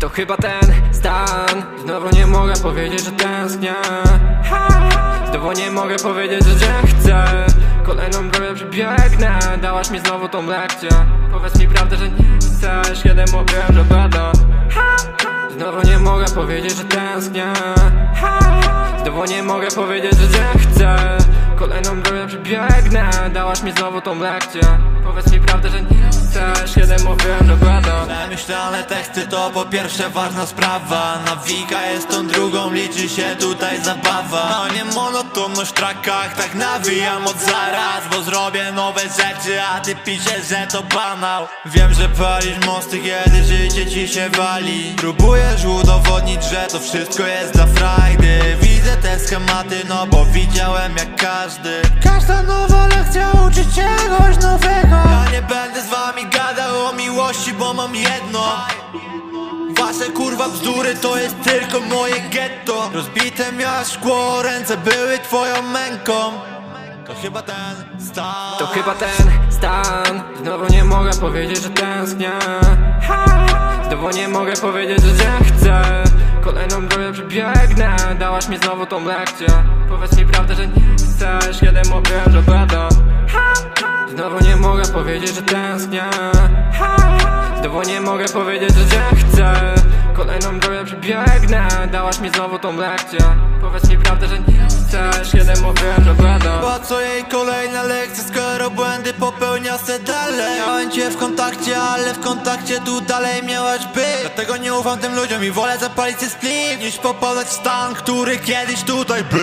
To chyba ten stan. Znowu nie mogę powiedzieć, że tęsknię. Znowu nie mogę powiedzieć, że cię chcę. Kolejną drogę przebiegnę Dałaś mi znowu tą lekcję. Powiedz mi prawdę, że nie chcesz Kiedy mówiłem, że będę Znowu nie mogę powiedzieć, że tęsknię. Znowu nie mogę powiedzieć, że cię chcę Kolejną drogę przebiegnę Dałaś mi znowu tą lekcję. Powiedz mi prawdę, że nie chcesz Kiedy mówiłem, że będę Przemyślane teksty to po pierwsze ważna sprawa. Nawika jest tą drugą, liczy się tutaj zabawa. No nie monotonność w trakach, tak nawijam od zaraz Bo zrobię nowe rzeczy, a ty piszesz, że to banał. Wiem, że palisz mosty, kiedy życie ci się wali. Próbujesz udowodnić, że to wszystko jest dla frajdy. Widzę te schematy, no bo widziałem jak każdy Każda nowa lekcja uczy czegoś nowego. Ja nie będę z wami gadał o miłości, bo mam jedno. Wasze kurwa bzdury to jest tylko moje getto. Rozbite miałaś szkło, ręce były twoją męką. To chyba ten stan. To chyba ten stan. Znowu nie mogę powiedzieć, że tęsknię. Znowu nie mogę powiedzieć, że cię chcę Kolejną drogę przebiegnę. Dałaś mi znowu tą lekcję. Powiedz mi prawdę, że nie chcesz Kiedy mówiłem, że będę Znowu nie mogę powiedzieć, że tęsknię. Znowu nie mogę powiedzieć, że cię chcę Kolejną drogę przebiegnę. Dałaś mi znowu tą lekcję. Powiedz mi prawdę, że nie chcesz Kiedy mówiłem, że będę. Po co jej kolejne lekcje, skoro błędy popełnia se dalej? Miałem cię w kontakcie, ale w kontakcie tu dalej miałaś być. Dlatego nie ufam tym ludziom i wolę zapalić się split Niż popadać w stan, który kiedyś tutaj był.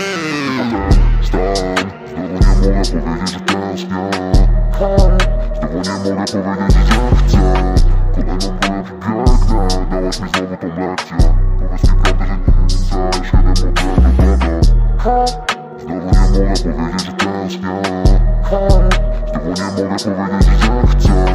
Stan, znowu nie mogę powiedzieć, że tęsknię Znowu nie mogę powiedzieć, że chcę Kolejną drogę przebiegnę Dałaś mi znowu tą lekcję Powiedz mi prawdę, że nie chcesz Kiedy mówiłem, że będę Znowu nie mogę powiedzieć, że tęsknię. Znowu nie mogę powiedzieć, że chcę